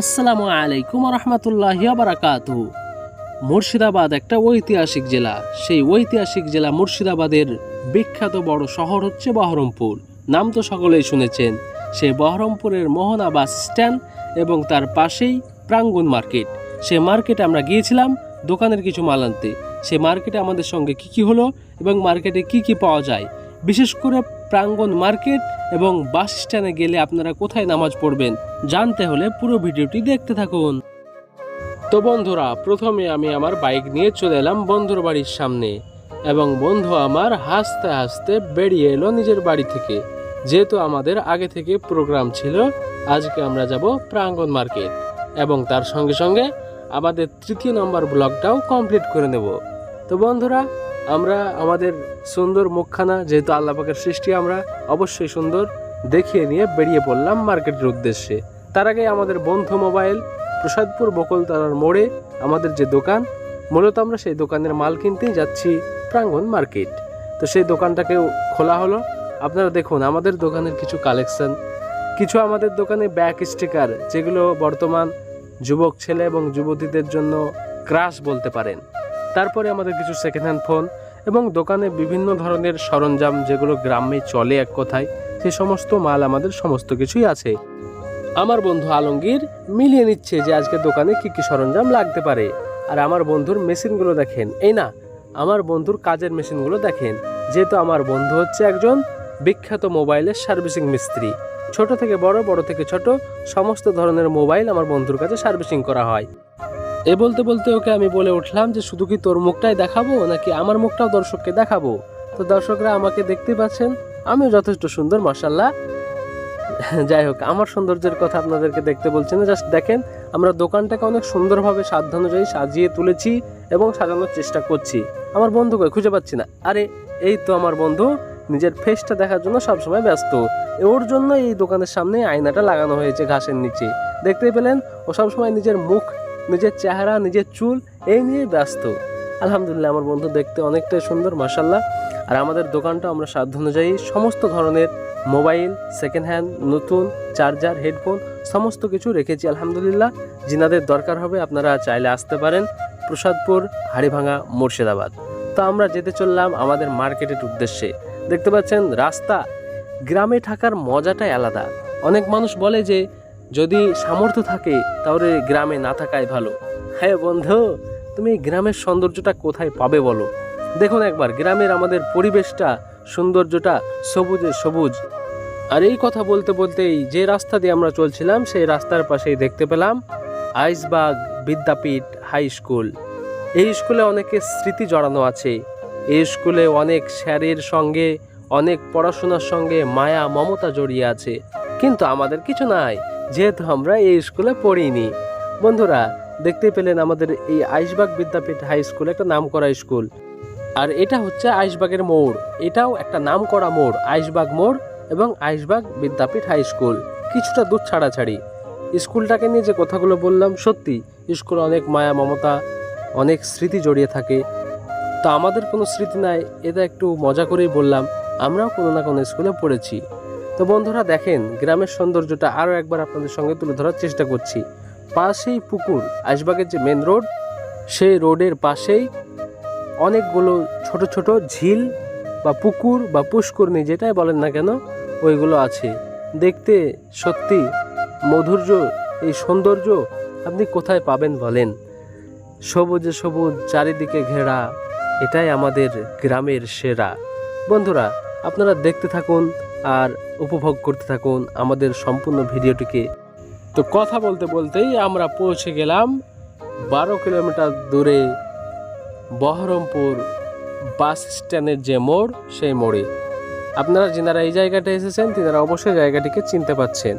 আসসালামু আলাইকুম রহমতুল্লাহ বারাকাত মুর্শিদাবাদ একটা ঐতিহাসিক জেলা। সেই ঐতিহাসিক জেলা মুর্শিদাবাদের বিখ্যাত বড় শহর হচ্ছে বহরমপুর। নাম তো সকলেই শুনেছেন। সেই বহরমপুরের মোহনা বাস স্ট্যান্ড এবং তার পাশেই প্রাঙ্গণ মার্কেট। সে মার্কেটে আমরা গিয়েছিলাম দোকানের কিছু মাল আনতে। সেই মার্কেটে আমাদের সঙ্গে কি কি হলো এবং মার্কেটে কি কি পাওয়া যায় বিশেষ করে প্রাঙ্গণ মার্কেট এবং বাস স্ট্যান্ডে গেলে আপনারা কোথায় নামাজ পড়বেন জানতে হলে পুরো ভিডিওটি দেখতে থাকুন। তো বন্ধুরা, প্রথমে আমি আমার বাইক নিয়ে চলে এলাম বন্ধুর বাড়ির সামনে এবং বন্ধু আমার হাসতে হাসতে বেরিয়ে এলো নিজের বাড়ি থেকে। যেহেতু আমাদের আগে থেকে প্রোগ্রাম ছিল, আজকে আমরা যাব প্রাঙ্গণ মার্কেট এবং তার সঙ্গে সঙ্গে আমাদের তৃতীয় নম্বর ব্লগটাও কমপ্লিট করে নেব। তো বন্ধুরা আমরা আমাদের সুন্দর মুখখানা যেহেতু আল্লাপাকের সৃষ্টি, আমরা অবশ্যই সুন্দর দেখিয়ে নিয়ে বেরিয়ে পড়লাম মার্কেটের উদ্দেশ্যে। তার আগে আমাদের বন্ধু মোবাইল, প্রসাদপুর বকলতলার মোড়ে আমাদের যে দোকান, মূলত আমরা সেই দোকানের মাল কিনতেই যাচ্ছি প্রাঙ্গণ মার্কেট। তো সেই দোকানটাকেও খোলা হলো। আপনারা দেখুন, আমাদের দোকানের কিছু কালেকশন, কিছু আমাদের দোকানে ব্যাক স্টিকার, যেগুলো বর্তমান যুবক ছেলে এবং যুবতীদের জন্য ক্রাশ বলতে পারেন। তারপরে আমাদের কিছু সেকেন্ড হ্যান্ড ফোন এবং দোকানে বিভিন্ন ধরনের সরঞ্জাম যেগুলো গ্রামে চলে এক কথায়, সে সমস্ত মাল আমাদের সমস্ত কিছুই আছে। আমার বন্ধু আলমগীর মিলিয়ে নিচ্ছে যে আজকে দোকানে কি কি সরঞ্জাম লাগতে পারে। আর আমার বন্ধুর মেশিনগুলো দেখেন, এই না, আমার বন্ধুর কাজের মেশিনগুলো দেখেন, যেহেতু আমার বন্ধু হচ্ছে একজন বিখ্যাত মোবাইলের সার্ভিসিং মিস্ত্রি। ছোট থেকে বড় বড় থেকে ছোট, সমস্ত ধরনের মোবাইল আমার বন্ধুর কাছে সার্ভিসিং করা হয়। এ বলতে বলতে ওকে আমি বলে উঠলাম যে, শুধু কি তোর মুখটাই দেখাবো, নাকি আমার মুখটাও দর্শককে দেখাবো? তো দর্শকরা আমাকে দেখতে পাচ্ছেন। আমিও যথেষ্ট সুন্দর মাসাল্লাহ যাই হোক, আমার সৌন্দর্যের কথা আপনাদেরকে দেখতে বলছি না। জাস্ট দেখেন, আমরা দোকানটাকে অনেক সুন্দরভাবে সাধ্য অনুযায়ী সাজিয়ে তুলেছি এবং সাজানোর চেষ্টা করছি। আমার বন্ধুকে খুঁজে পাচ্ছি না। আরে, এই তো আমার বন্ধু। নিজের ফেসটা দেখার জন্য সবসময় ব্যস্ত। ওর জন্য এই দোকানের সামনে আয়নাটা লাগানো হয়েছে ঘাসের নিচে। দেখতেই পেলেন, ও সবসময় নিজের মুখ নিজের চেহারা, নিজের চুল, এই নিয়ে ব্যস্ত। আলহামদুলিল্লাহ, আমার বন্ধু দেখতে অনেকটাই সুন্দর মাসাল্লাহ আর আমাদের দোকানটা আমরা সাধ্য অনুযায়ী সমস্ত ধরনের মোবাইল সেকেন্ড হ্যান্ড নতুন চার্জার হেডফোন সমস্ত কিছু রেখেছি, আলহামদুলিল্লাহ। যিনাদের দরকার হবে, আপনারা চাইলে আসতে পারেন প্রসাদপুর, হাড়িভাঙা, মুর্শিদাবাদ। তো আমরা যেতে চললাম আমাদের মার্কেটের উদ্দেশ্যে। দেখতে পাচ্ছেন, রাস্তা। গ্রামে থাকার মজাটাই আলাদা। অনেক মানুষ বলে যে যদি সামর্থ্য থাকে, তাহলে গ্রামে না থাকাই ভালো। হ্যাঁ বন্ধু, তুমি গ্রামের সৌন্দর্যটা কোথায় পাবে বলো? দেখুন একবার, গ্রামের আমাদের পরিবেশটা, সৌন্দর্যটা সবুজে সবুজ। আর এই কথা বলতে বলতেই যে রাস্তা দিয়ে আমরা চলছিলাম, সেই রাস্তার পাশেই দেখতে পেলাম আইসবাগ বিদ্যাপীঠ হাই স্কুল। এই স্কুলে অনেকের স্মৃতি জড়ানো আছে। এই স্কুলে অনেক স্যারের সঙ্গে, অনেক পড়াশোনার সঙ্গে মায়া, মমতা জড়িয়ে আছে। কিন্তু আমাদের কিছু নাই। যেহেতু আমরা এই স্কুলে পড়িনি। বন্ধুরা দেখতে পেলেন আমাদের এই আইসবাগ বিদ্যাপীঠ হাই স্কুল একটা নামকরা স্কুল। আর এটা হচ্ছে আইসবাগের মোড়। এটাও একটা নামকরা মোড়, আইসবাগ মোড় এবং আইসবাগ বিদ্যাপীঠ হাই স্কুল। কিছুটা দূর ছাড়াছাড়ি। স্কুলটাকে নিয়ে যে কথাগুলো বললাম, সত্যি, স্কুলে অনেক মায়া, মমতা, অনেক স্মৃতি জড়িয়ে থাকে। তো আমাদের কোনো স্মৃতি নাই, এটা একটু মজা করেই বললাম, আমরাও কোনো না কোনো স্কুলে পড়েছি। তো বন্ধুরা দেখেন, গ্রামের সৌন্দর্যটা আরও একবার আপনাদের সঙ্গে তুলে ধরার চেষ্টা করছি। পাশেই পুকুর, আইসবাগের যে মেন রোড সেই রোডের পাশেই অনেকগুলো ছোট ছোট ঝিল বা পুকুর বা পুষ্করণী যেটাই বলেন না কেন, ওইগুলো আছে। দেখতে সত্যি মধুর্য, এই সৌন্দর্য আপনি কোথায় পাবেন বলেন? সবুজে সবুজ, চারিদিকে ঘেরা, এটাই আমাদের গ্রামের সেরা। বন্ধুরা, আপনারা দেখতে থাকুন আর উপভোগ করতে থাকুন আমাদের সম্পূর্ণ ভিডিওটিকে। তো কথা বলতে বলতেই আমরা পৌঁছে গেলাম বারো কিলোমিটার দূরে বহরমপুর বাস স্ট্যান্ডের যে মোড়, সেই মোড়ে। আপনারা যেনারা এই জায়গাটা এসেছেন, তেনারা অবশ্যই জায়গাটিকে চিনতে পাচ্ছেন।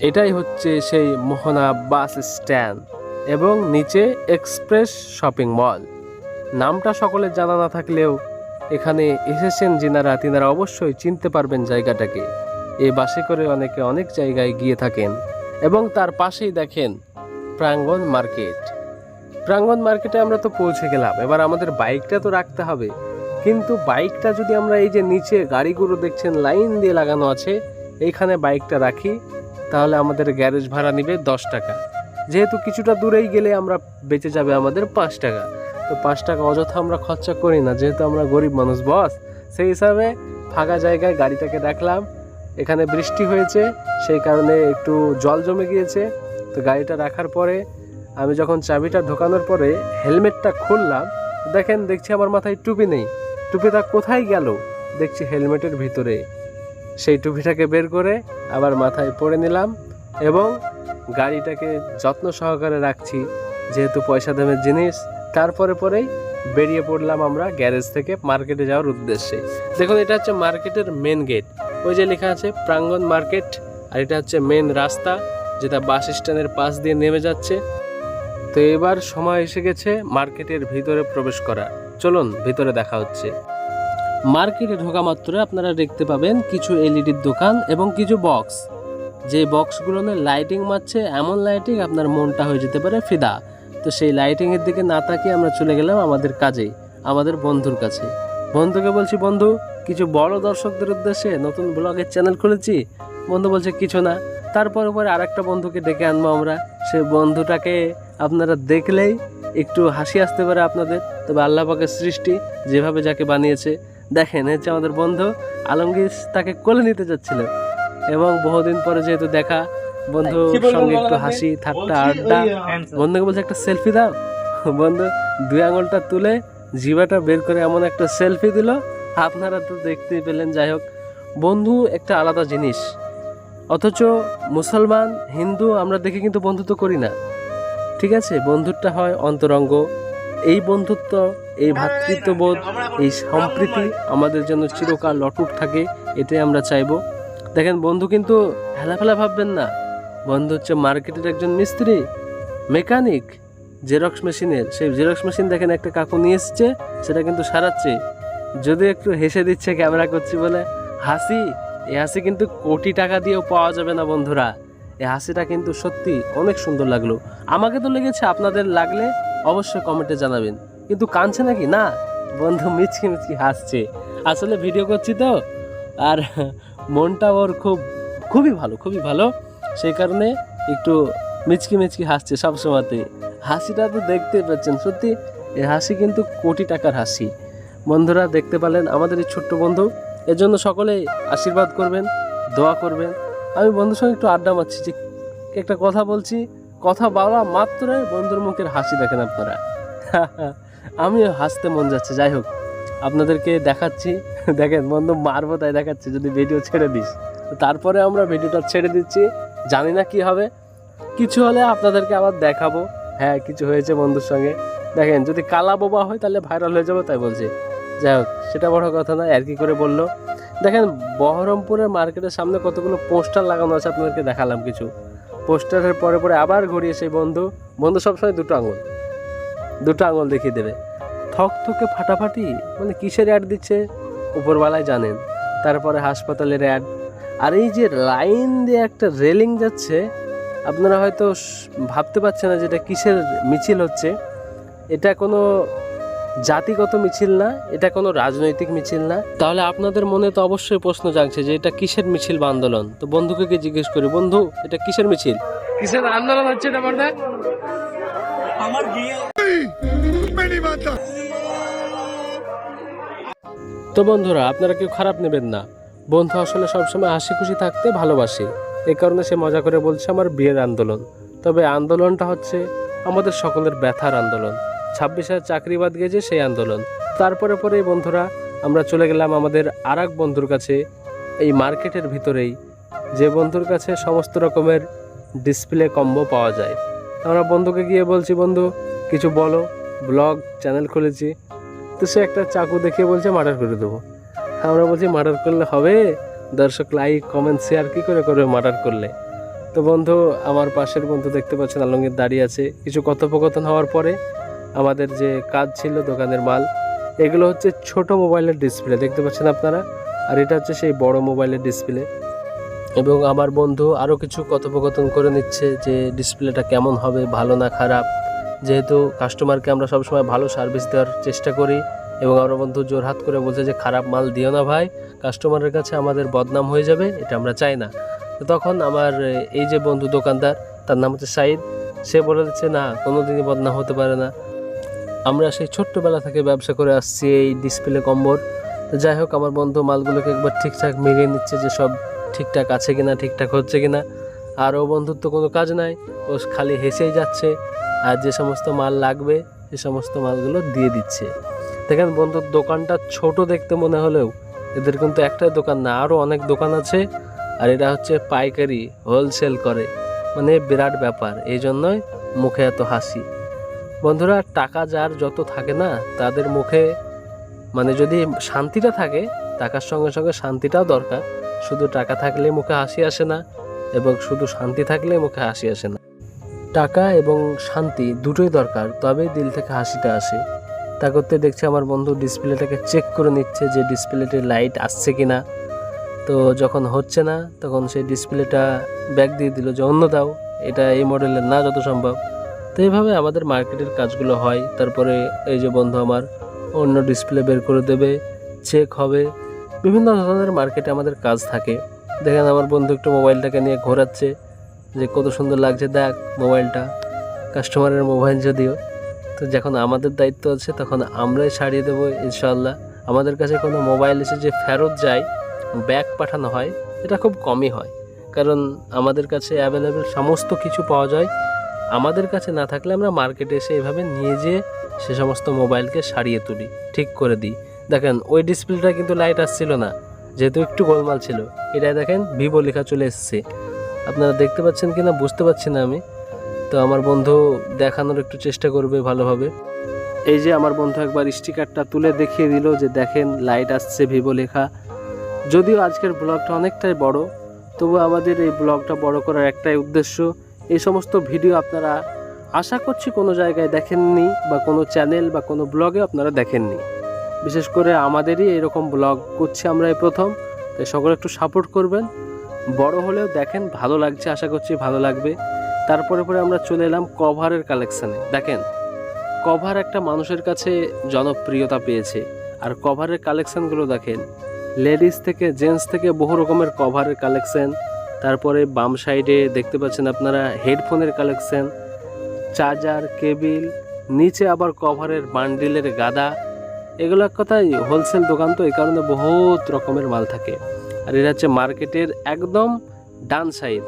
এটাই হচ্ছে সেই মোহনা বাস স্ট্যান্ড এবং নিচে এক্সপ্রেস শপিং মল। নামটা সকলের জানা না থাকলেও এখানে এসেছেন যিনারা, তিনারা অবশ্যই চিনতে পারবেন জায়গাটাকে। এ বাসে করে অনেকে অনেক জায়গায় গিয়ে থাকেন এবং তার পাশেই দেখেন প্রাঙ্গণ মার্কেট। প্রাঙ্গণ মার্কেটে আমরা তো পৌঁছে গেলাম, এবার আমাদের বাইকটা তো রাখতে হবে। কিন্তু বাইকটা যদি আমরা এই যে নিচে গাড়িগুলো দেখছেন, লাইন দিয়ে লাগানো আছে, এইখানে বাইকটা রাখি, তাহলে আমাদের গ্যারেজ ভাড়া নিবে দশ টাকা। যেহেতু কিছুটা দূরেই গেলে আমরা বেঁচে যাবে আমাদের পাঁচ টাকা। তো পাঁচ টাকা অযথা আমরা খরচা করি না, যেহেতু আমরা গরিব মানুষ বস সেই হিসাবে ফাঁকা জায়গায় গাড়িটাকে রাখলাম। এখানে বৃষ্টি হয়েছে, সেই কারণে একটু জল জমে গিয়েছে। তো গাড়িটা রাখার পরে আমি যখন চাবিটা ঢোকানোর পরে হেলমেটটা খুললাম, দেখেন, দেখছি আমার মাথায় টুপি নেই। টুপিটা কোথায় গেল? দেখছি হেলমেটের ভিতরে। সেই টুপিটাকে বের করে আবার মাথায় পরে নিলাম এবং গাড়িটাকে যত্ন সহকারে রাখছি, যেহেতু পয়সা দামের জিনিস। তারপরে পরেই বেরিয়ে পড়লাম আমরা গ্যারেজ থেকে মার্কেটে যাওয়ার উদ্দেশ্যে। দেখুন, এটা হচ্ছে মার্কেটের মেন গেট ওই যে লেখা আছে, প্রাঙ্গণ মার্কেট, আর এটা হচ্ছে মেন রাস্তা, যেটা বাস স্ট্যান্ডের পাশ দিয়ে নেমে যাচ্ছে। তো এবার সময় এসে গেছে মার্কেটের ভিতরে প্রবেশ করা চলুন, ভিতরে দেখা হচ্ছে। মার্কেটে ঢোকা মাত্র আপনারা দেখতে পাবেন কিছু এলইডির দোকান এবং কিছু বক্স যে বক্সগুলো লাইটিং মারছে, এমন লাইটিং আপনার মনটা হয়ে যেতে পারে ফিদা। তো সেই লাইটিংয়ের দিকে না তাকিয়ে আমরা চলে গেলাম আমাদের কাজে, আমাদের বন্ধুর কাছে। বন্ধুকে বলছি, বন্ধু, কিছু বড় দর্শকদের উদ্দেশ্যে নতুন ব্লগের চ্যানেল খুলেছি? বন্ধু বলছে, কিছু না। তারপর পরে আরেকটা বন্ধুকে ডেকে আনব আমরা। সে বন্ধুটাকে আপনারা দেখলেই একটু হাসি আসতে পারে আপনাদের। তবে আল্লাহ পাকের সৃষ্টি যেভাবে যাকে বানিয়েছে, দেখেন হচ্ছে আমাদের বন্ধু আলমগীর তাকে কোলে নিতে যাচ্ছিল। এবং বহুদিন পরে যেহেতু দেখা বন্ধুর সঙ্গে একটু হাসি ঠাট্টা আড্ডা। বন্ধুকে বলছে একটা সেলফি দাও। বন্ধু দুই আঙুলটা তুলে জিবাটা বের করে এমন একটা সেলফি দিল। আপনারা তো দেখতেই পেলেন যাই হোক। বন্ধু একটা আলাদা জিনিস। অথচ মুসলমান হিন্দু আমরা দেখে কিন্তু বন্ধুত্ব করি না। ঠিক আছে? বন্ধুত্বটা হয় অন্তরঙ্গ। এই বন্ধুত্ব এই ভ্রাতৃত্ববোধ এই সম্প্রীতি আমাদের জন্য চিরকাল অটুট থাকে এটাই আমরা চাইব। দেখেন বন্ধু কিন্তু হেলাফেলা ভাববেন না। বন্ধু হচ্ছে মার্কেটের একজন মিস্ত্রি, মেকানিক, জেরক্স মেশিনের। সেই জেরক্স মেশিন দেখেন একটা কাকু নিয়ে এসছে, সেটা কিন্তু সারাচ্ছে। যদি একটু হেসে দিচ্ছে ক্যামেরা করছি বলে। হাসি? এই হাসি কিন্তু কোটি টাকা দিয়েও পাওয়া যাবে না বন্ধুরা। এই হাসিটা কিন্তু সত্যি অনেক সুন্দর লাগল। আমাকে তো লেগেছে আপনাদের লাগলে অবশ্যই কমেন্টে জানাবেন। কিন্তু কাঁদছে নাকি? না, বন্ধু মিচকি মিচকি হাসছে। আসলে ভিডিও করছি তো, আর মনটা ওর খুব, খুবই ভালো খুবই ভালো। সেই কারণে একটু মিচকি মিচকি হাসছে সবসময়তে হাসিটা তো দেখতে পাচ্ছেন, সত্যি এই হাসি কিন্তু কোটি টাকার হাসি। বন্ধুরা, দেখতে পেলেন আমাদের এই ছোট্ট বন্ধু, এর জন্য সকলেই আশীর্বাদ করবেন, দোয়া করবেন। আমি বন্ধুর সঙ্গে একটু আড্ডা মারছি, যে একটা কথা বলছি, কথা বলা মাত্রই বন্ধুর মুখের হাসি দেখেন আপনারা। আমিও হাসতে মন যাচ্ছে, যাই হোক, আপনাদেরকে দেখাচ্ছি। দেখেন, বন্ধু মারবো তাই দেখাচ্ছি, যদি ভিডিও ছেড়ে দিস। তারপরে আমরা ভিডিওটা ছেড়ে দিচ্ছি। জানি না কি হবে। কিছু হলে আপনাদেরকে আবার দেখাবো। হ্যাঁ কিছু হয়েছে বন্ধুর সঙ্গে। দেখেন, যদি কালা বোবা হয় তাহলে ভাইরাল হয়ে যাবে, তাই বলছে। যাই হোক, সেটা বড় কথা নয়, আর কি করে বলল? দেখেন, বহরমপুরের মার্কেটের সামনে কতগুলো পোস্টার লাগানো আছে, আপনাদেরকে দেখালাম কিছু। পোস্টারের পরে পরে আবার ঘুরিয়ে সেই বন্ধু। বন্ধু সবসময় দুটো আঙুল। দুটো আঙুল দেখিয়ে দেবে। থক থকে ফাটাফাটি? মানে কিসের অ্যাড দিচ্ছে? উপরওয়ালায় জানেন। তারপরে হাসপাতালের অ্যাড আর এই যে লাইন দিয়ে একটা রেলিং যাচ্ছে আপনারা হয়তো ভাবতে পারছেন না যে এটা কিসের মিছিল হচ্ছে। এটা কোনো জাতিগত মিছিল না এটা কোনো রাজনৈতিক মিছিল না। তাহলে আপনাদের মনে তো অবশ্যই প্রশ্ন জাগছে যে এটা কিসের মিছিল বা আন্দোলন? তো বন্ধুকে গিয়ে জিজ্ঞেস করি বন্ধু এটা কিসের মিছিল? কিসের আন্দোলন হচ্ছে এটা বলতে? তো বন্ধুরা আপনারা কেউ খারাপ নেবেন না। বন্ধু আসলে সবসময় হাসি খুশি থাকতে ভালোবাসে। এই কারণে সে মজা করে বলছে, আমার বিয়ের আন্দোলন। তবে আন্দোলনটা হচ্ছে আমাদের সকলের ব্যথার আন্দোলন। ছাব্বিশ হাজার চাকরি বাদ গেছে সেই আন্দোলন। তারপরে পরে বন্ধুরা, আমরা চলে গেলাম আমাদের আর বন্ধুর কাছে, এই মার্কেটের ভিতরেই, যে বন্ধুর কাছে সমস্ত রকমের ডিসপ্লে কম্বো পাওয়া যায়। আমরা বন্ধুকে গিয়ে বলছি, বন্ধু, কিছু বলো, ব্লগ, চ্যানেল খুলেছি। তো সে একটা চাকু দেখিয়ে বলছে, মার্ডার করে দেবো। আমরা বলছি মার্ডার করলে হবে। দর্শক লাইক কমেন্ট শেয়ার কী করে করবে মার্ডার করলে? তো বন্ধু, আমার পাশের বন্ধু দেখতে পাচ্ছেন আলমগীর দাঁড়িয়ে আছে। কিছু কথোপকথন হওয়ার পরে আমাদের যে কাজ ছিল, দোকানের মাল, এগুলো হচ্ছে ছোট মোবাইলের ডিসপ্লে দেখতে পাচ্ছেন আপনারা? আর এটা হচ্ছে সেই বড় মোবাইলের ডিসপ্লে এবং আমার বন্ধু আরও কিছু কথোপকথন করে নিচ্ছে যে ডিসপ্লেটা কেমন হবে, ভালো না খারাপ। যেহেতু কাস্টমারকে আমরা সবসময় ভালো সার্ভিস দেওয়ার চেষ্টা করি এবং আমার বন্ধু জোরহাত করে বলছে যে, খারাপ মাল দিও না ভাই কাস্টমারের কাছে আমাদের বদনাম হয়ে যাবে, এটা আমরা চাই না। তো তখন আমার এই যে বন্ধু দোকানদার, তার নাম হচ্ছে সাইদ, সে বলে দিচ্ছে, না কোনো দিনই বদনাম হতে পারে না। আমরা সেই ছোট্টবেলা থেকে ব্যবসা করে আসছি এই ডিসপ্লে কম্বর তো যাই হোক, আমার বন্ধু মালগুলোকে একবার ঠিকঠাক মিলিয়ে নিচ্ছে যে, সব ঠিকঠাক আছে কিনা, ঠিকঠাক হচ্ছে কিনা। আর ও বন্ধুর তো কোনো কাজ নাই, ও খালি হেসেই যাচ্ছে। আর যে সমস্ত মাল লাগবে, সে সমস্ত মালগুলো দিয়ে দিচ্ছে। দেখেন বন্ধুর দোকানটা ছোট দেখতে মনে হলেও এদের কিন্তু একটাই দোকান না আরও অনেক দোকান আছে। আর এটা হচ্ছে পাইকারি হোলসেল করে। মানে বিরাট ব্যাপার এই জন্যই মুখে এত হাসি। বন্ধুরা, টাকা যার যত থাকে না, তাদের মুখে মানে যদি শান্তিটা থাকে, টাকার সঙ্গে সঙ্গে শান্তিটাও দরকার। শুধু টাকা থাকলে মুখে হাসি আসে না, এবং শুধু শান্তি থাকলে মুখে হাসি আসে না। টাকা এবং শান্তি দুটোই দরকার, তবেই দিল থেকে হাসিটা আসে। তা করতে দেখছি আমার বন্ধু ডিসপ্লেটাকে চেক করে নিচ্ছে যে ডিসপ্লেতে লাইট আসছে কি না তো যখন হচ্ছে না, তখন সেই ডিসপ্লেটা ব্যাক দিয়ে দিল যে, অন্য দাও, এটা এই মডেলের না যত সম্ভব। তো এইভাবে আমাদের মার্কেটের কাজগুলো হয়। তারপরে এই যে বন্ধু আমার, অন্য ডিসপ্লে বের করে দেবে চেক হবে। বিভিন্ন ধরনের মার্কেটে আমাদের কাজ থাকে। দেখেন আমার বন্ধু একটু মোবাইলটাকে নিয়ে ঘোরাচ্ছে, যে কত সুন্দর লাগছে, দেখ মোবাইলটা কাস্টমারের মোবাইল যদিও। তো যখন আমাদের দায়িত্ব আছে, তখন আমরাই সারিয়ে দেবো ইনশাল্লাহ আমাদের কাছে কোনো মোবাইল এসে যে ফেরত যায়, ব্যাগ পাঠানো হয়, এটা খুব কমই হয়। কারণ আমাদের কাছে অ্যাভেলেবেল সমস্ত কিছু পাওয়া যায়। আমাদের কাছে না থাকলে আমরা মার্কেটে এসে এভাবে নিয়ে যেয়ে সে সমস্ত মোবাইলকে সারিয়ে তুলি, ঠিক করে দিই। দেখেন, ওই ডিসপ্লেটা কিন্তু লাইট আসছিল না, যেহেতু একটু গোলমাল ছিল। এটাই দেখেন ভিভো লেখা চলে এসেছে। আপনারা দেখতে পাচ্ছেন কি না বুঝতে পারছি না আমি। তো আমার বন্ধু দেখানোর একটু চেষ্টা করবে ভালোভাবে। এই যে আমার বন্ধু একবার স্টিকারটা তুলে দেখিয়ে দিল যে দেখেন, লাইট আসছে ভিভো লেখা। যদিও আজকের ব্লগটা অনেকটাই বড়, তবু আমাদের এই ব্লগটা বড় করার একটাই উদ্দেশ্য, এই সমস্ত ভিডিও আপনারা আশা করছি কোনো জায়গায় দেখেননি বা কোনো চ্যানেল বা কোনো ব্লগে আপনারা দেখেননি। বিশেষ করে আমাদেরই এরকম ব্লগ করছি আমরা এই প্রথম, তাই সকলে একটু সাপোর্ট করবেন। বড় হলেও দেখেন, ভালো লাগছে, আশা করছি ভালো লাগবে। তারপরে পরে আমরা চলে এলাম কভারের কালেকশানে দেখেন, কভার একটা মানুষের কাছে জনপ্রিয়তা পেয়েছে। আর কভারের কালেকশানগুলো দেখেন লেডিস থেকে জেন্টস থেকে বহু রকমের কভারের কালেকশান তারপরে বাম সাইডে দেখতে পাচ্ছেন আপনারা হেডফোনের কালেকশান চার্জার কেবিল নিচে আবার কভারের বান্ডিলের গাদা। এগুলো এক কথায় হোলসেল দোকান তো, এই কারণে বহুত রকমের মাল থাকে। আর এটা হচ্ছে মার্কেটের একদম ডান সাইড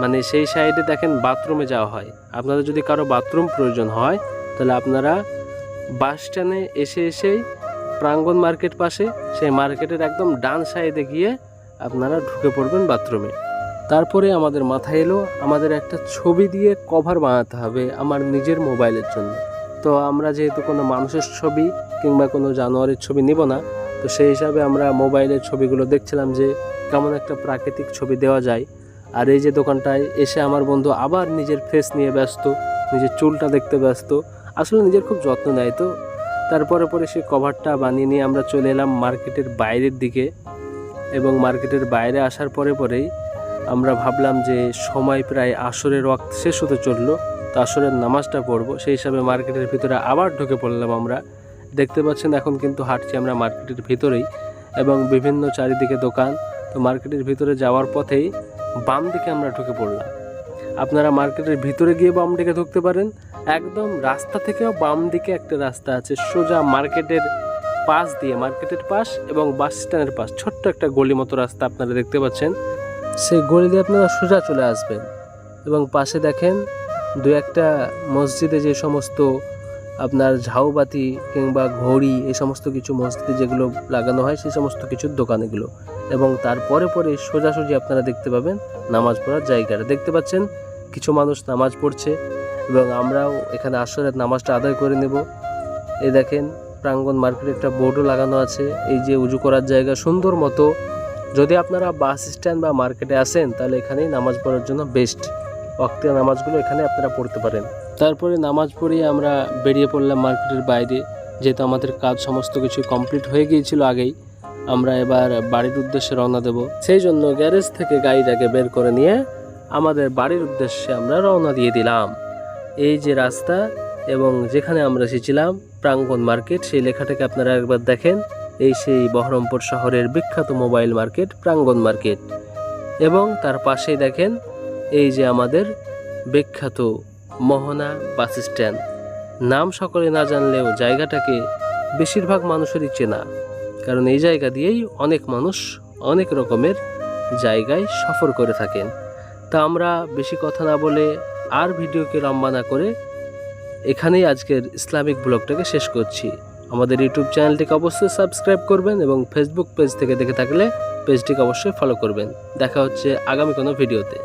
মানে সেই সাইডে দেখেন বাথরুমে যাওয়া হয়। আপনাদের যদি কারও বাথরুম প্রয়োজন হয়, তাহলে আপনারা বাস স্ট্যান্ডে এসে এসেই প্রাঙ্গণ মার্কেট পাশে, সেই মার্কেটের একদম ডান সাইডে গিয়ে আপনারা ঢুকে পড়বেন বাথরুমে। তারপরে আমাদের মাথায় এলো, আমাদের একটা ছবি দিয়ে কভার বানাতে হবে আমার নিজের মোবাইলের জন্য। তো আমরা যেহেতু কোনো মানুষের ছবি কিংবা কোনো জানোয়ারের ছবি নিব না, তো সেই হিসাবে আমরা মোবাইলের ছবিগুলো দেখছিলাম যে কেমন একটা প্রাকৃতিক ছবি দেওয়া যায়। আর এই যে দোকানটায় এসে আমার বন্ধু আবার নিজের ফেস নিয়ে ব্যস্ত, নিজের চুলটা দেখতে ব্যস্ত। আসলে নিজের খুব যত্ন নেয় তো। তারপরে পরে সেই কভারটা বানিয়ে নিয়ে আমরা চলে এলাম মার্কেটের বাইরের দিকে। এবং মার্কেটের বাইরে আসার পরে পরেই আমরা ভাবলাম যে সময় প্রায় আসরের ওয়াক্ত শেষ হতে চলল। তো আসরের নামাজটা পড়ব, সেই হিসাবে মার্কেটের ভিতরে আবার ঢুকে পড়লাম আমরা। দেখতে পাচ্ছেন এখন কিন্তু হাঁটছি আমরা মার্কেটের ভিতরেই। এবং বিভিন্ন চারিদিকে দোকান। তো মার্কেটের ভিতরে যাওয়ার পথেই বাম দিকে আমরা ঢুকে পড়লাম। আপনারা মার্কেটের ভিতরে গিয়ে বাম দিকে ঢুকতে পারেন। একদম রাস্তা থেকেও বাম দিকে একটা রাস্তা আছে, সোজা মার্কেটের পাশ দিয়ে, মার্কেটের পাশ এবং বাস স্ট্যান্ডের পাশ। ছোট্ট একটা গলি মতো রাস্তা আপনারা দেখতে পাচ্ছেন। সেই গলি দিয়ে আপনারা সোজা চলে আসবেন এবং পাশে দেখেন দু একটা মসজিদে যে সমস্ত আপনার ঝাউবাতি কিংবা ঘড়ি, এই সমস্ত কিছু মসজিদে যেগুলো লাগানো হয়, সেই সমস্ত কিছুর দোকান এগুলো এবং তারপরে পরে সোজাসুজি আপনারা দেখতে পাবেন নামাজ পড়ার জায়গাটা। দেখতে পাচ্ছেন, কিছু মানুষ নামাজ পড়ছে এবং আমরাও এখানে আসরের নামাজটা আদায় করে নেব। এই দেখেন, প্রাঙ্গণ মার্কেটে একটা বোর্ডও লাগানো আছে। এই যে উজু করার জায়গা, সুন্দর মতো। যদি আপনারা বাস স্ট্যান্ড বা মার্কেটে আসেন, তাহলে এখানেই নামাজ পড়ার জন্য বেস্ট। অক্তিয়া নামাজগুলো এখানে আপনারা পড়তে পারেন। তারপরে নামাজ পড়িয়ে আমরা বেরিয়ে পড়লাম মার্কেটের বাইরে, যেহেতু আমাদের কাজ সমস্ত কিছু কমপ্লিট হয়ে গিয়েছিল আগেই, আমরা এবার বাড়ির উদ্দেশ্যে রওনা দেব। সেই জন্য গ্যারেজ থেকে গাড়িটাকে বের করে নিয়ে আমাদের বাড়ির উদ্দেশ্যে আমরা রওনা দিয়ে দিলাম। এই যে রাস্তা এবং যেখানে আমরা এসেছিলাম, প্রাঙ্গণ মার্কেট, সেই লেখাটাকে আপনারা একবার দেখেন। এই সেই বহরমপুর শহরের বিখ্যাত মোবাইল মার্কেট, প্রাঙ্গণ মার্কেট। এবং তার পাশেই দেখেন এই যে আমাদের বিখ্যাত মোহনা বাস স্ট্যান্ড। নাম সকলে না জানলেও জায়গাটাকে বেশিরভাগ মানুষেরই চেনা। কারণ এই জায়গা দিয়েই অনেক মানুষ অনেক রকমের জায়গায় সফর করে থাকেন। তা আমরা বেশি কথা না বলে আর ভিডিওকে লম্বা না করে এখানেই আজকের ইসলামিক ব্লগটাকে শেষ করছি। আমাদের ইউটিউব চ্যানেলটিকে অবশ্যই সাবস্ক্রাইব করবেন এবং ফেসবুক পেজ থেকে দেখে থাকলে পেজটিকে অবশ্যই ফলো করবেন। দেখা হচ্ছে আগামী কোনো ভিডিওতে।